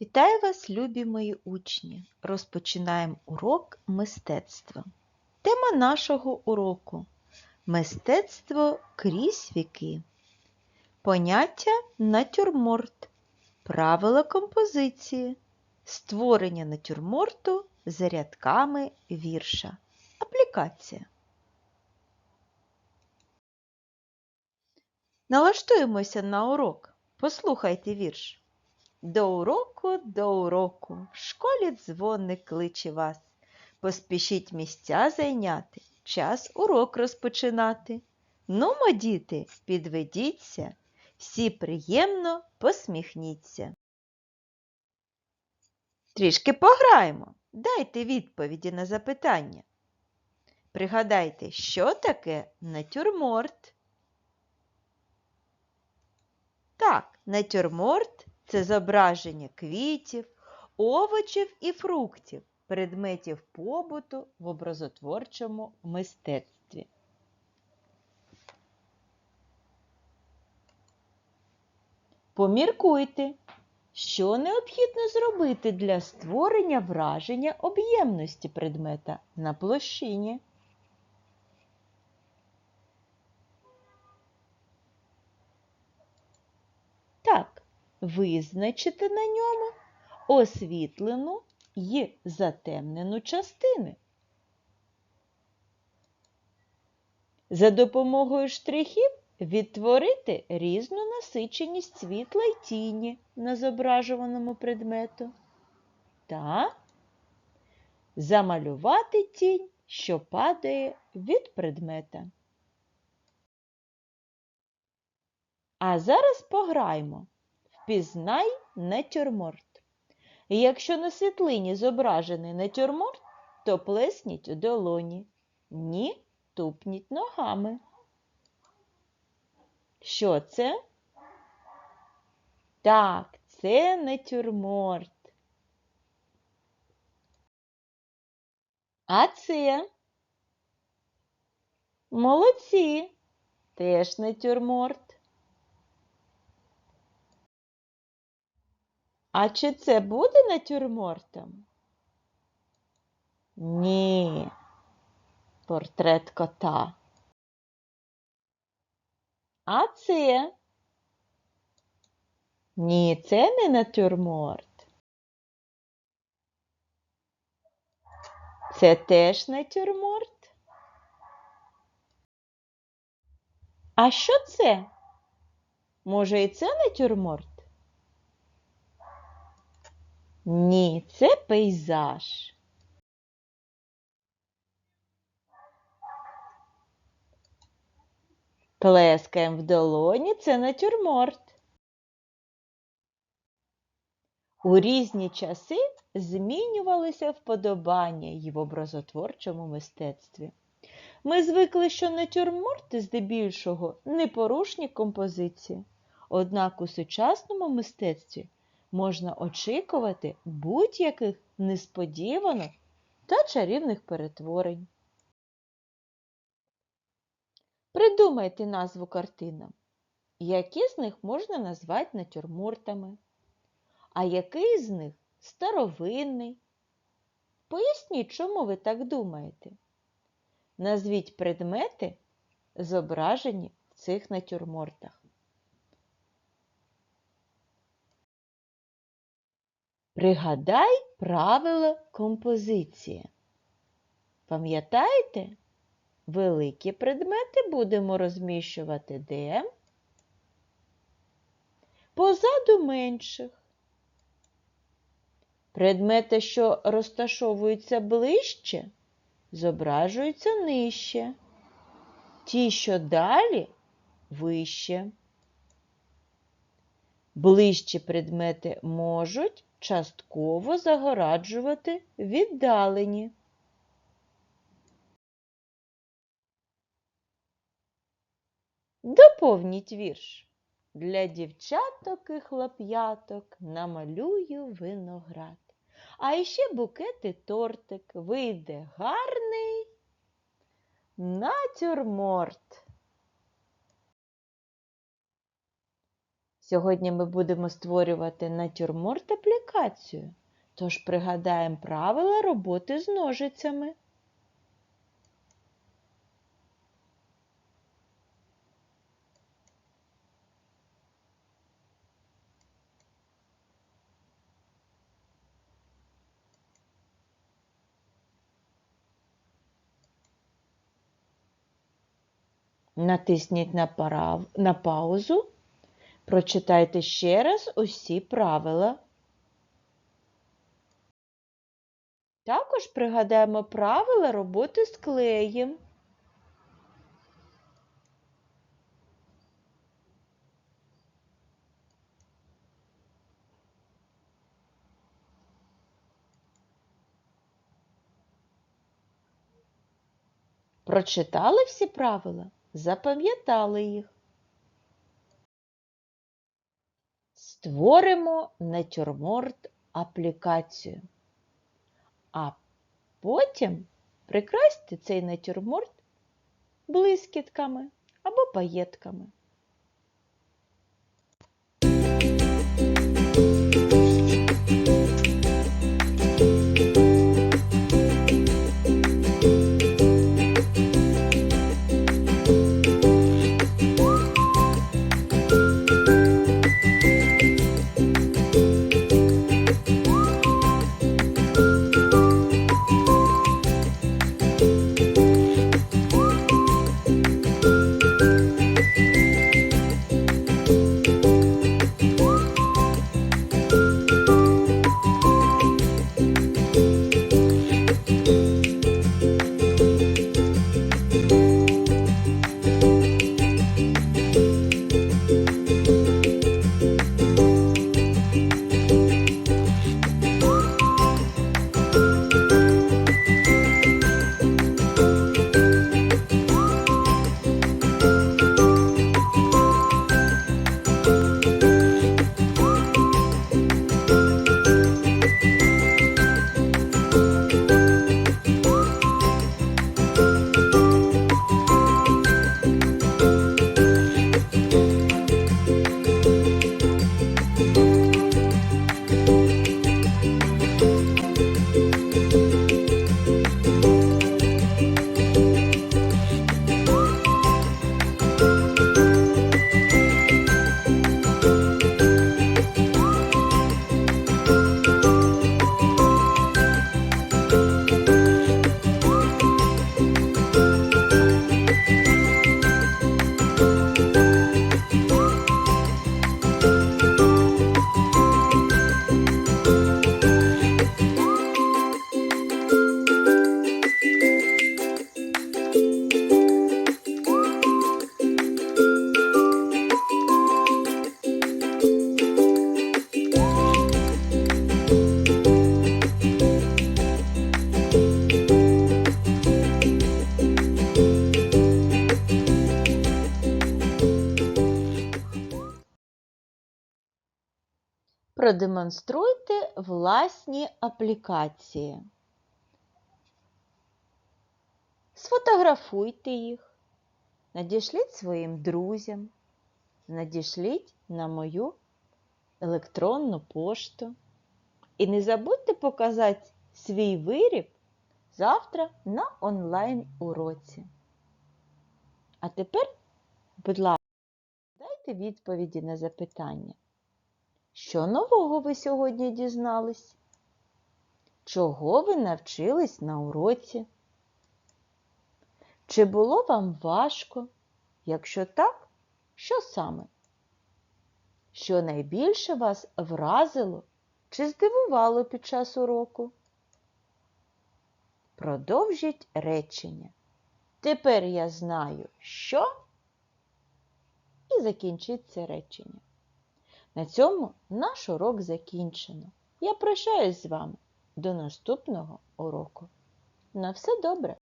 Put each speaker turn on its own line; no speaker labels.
Вітаю вас, любі мої учні! Розпочинаємо урок мистецтва. Тема нашого уроку Мистецтво крізь віки. Поняття натюрморт. Правила композиції. Створення натюрморту за рядками вірша. Аплікація. Налаштуємося на урок. Послухайте вірш. До уроку, до уроку, в школі дзвоник кличе вас. Поспішіть місця зайняти, час урок розпочинати. Нумо, діти, підведіться, всі приємно посміхніться. Трішки пограємо, дайте відповіді на запитання. Пригадайте, що таке натюрморт? Так, натюрморт це зображення квітів, овочів і фруктів, предметів побуту в образотворчому мистецтві. Поміркуйте, що необхідно зробити для створення враження об'ємності предмета на площині. Так, визначити на ньому освітлену й затемнену частини. За допомогою штрихів відтворити різну насиченість світла й тіні на зображуваному предмету та замалювати тінь, що падає від предмета. А зараз пограймо. Впізнай натюрморт. Якщо на світлині зображений натюрморт, то плесніть у долоні. Ні, тупніть ногами. Що це? Так, це натюрморт. А це? Молодці, теж натюрморт. А чи це буде натюрмортом? Ні. Портрет кота. А це? Ні, це не натюрморт. Це теж натюрморт. А що це? Може, і це натюрморт? Ні, це пейзаж. Плескаємо в долоні це натюрморт. У різні часи змінювалися вподобання й в образотворчому мистецтві. Ми звикли, що натюрморти здебільшого непорушні композиції, однак у сучасному мистецтві можна очікувати будь-яких несподіваних та чарівних перетворень. Придумайте назву картинам, які з них можна назвати натюрмортами, а який з них старовинний. Поясніть, чому ви так думаєте. Назвіть предмети, зображені в цих натюрмортах. Пригадай правила композиції. Пам'ятаєте? Великі предмети будемо розміщувати де? Позаду менших. Предмети, що розташовуються ближче, зображуються нижче. Ті, що далі вище. Ближчі предмети можуть частково загораджувати віддалені. Доповніть вірш. Для дівчаток і хлоп'яток намалюю виноград. А іще букет і тортик вийде гарний натюрморт. Сьогодні ми будемо створювати натюрморт аплікацію. Тож пригадаємо правила роботи з ножицями. Натисніть на, парав... на паузу. Прочитайте ще раз усі правила. Також пригадаємо правила роботи з клеєм. Прочитали всі правила? Запам'ятали їх. Створимо натюрморт аплікацію. А потім прикрасьте цей натюрморт блискітками або паєтками. Продемонструйте власні аплікації. Сфотографуйте їх, надішліть своїм друзям, надішліть на мою електронну пошту. І не забудьте показати свій виріб завтра на онлайн уроці. А тепер, будь ласка, дайте відповіді на запитання. Що нового ви сьогодні дізнались? Чого ви навчились на уроці? Чи було вам важко? Якщо так, що саме? Що найбільше вас вразило чи здивувало під час уроку? Продовжіть речення. Тепер я знаю, що і закінчіть це речення. На цьому наш урок закінчено. Я прощаюсь з вами до наступного уроку. На все добре!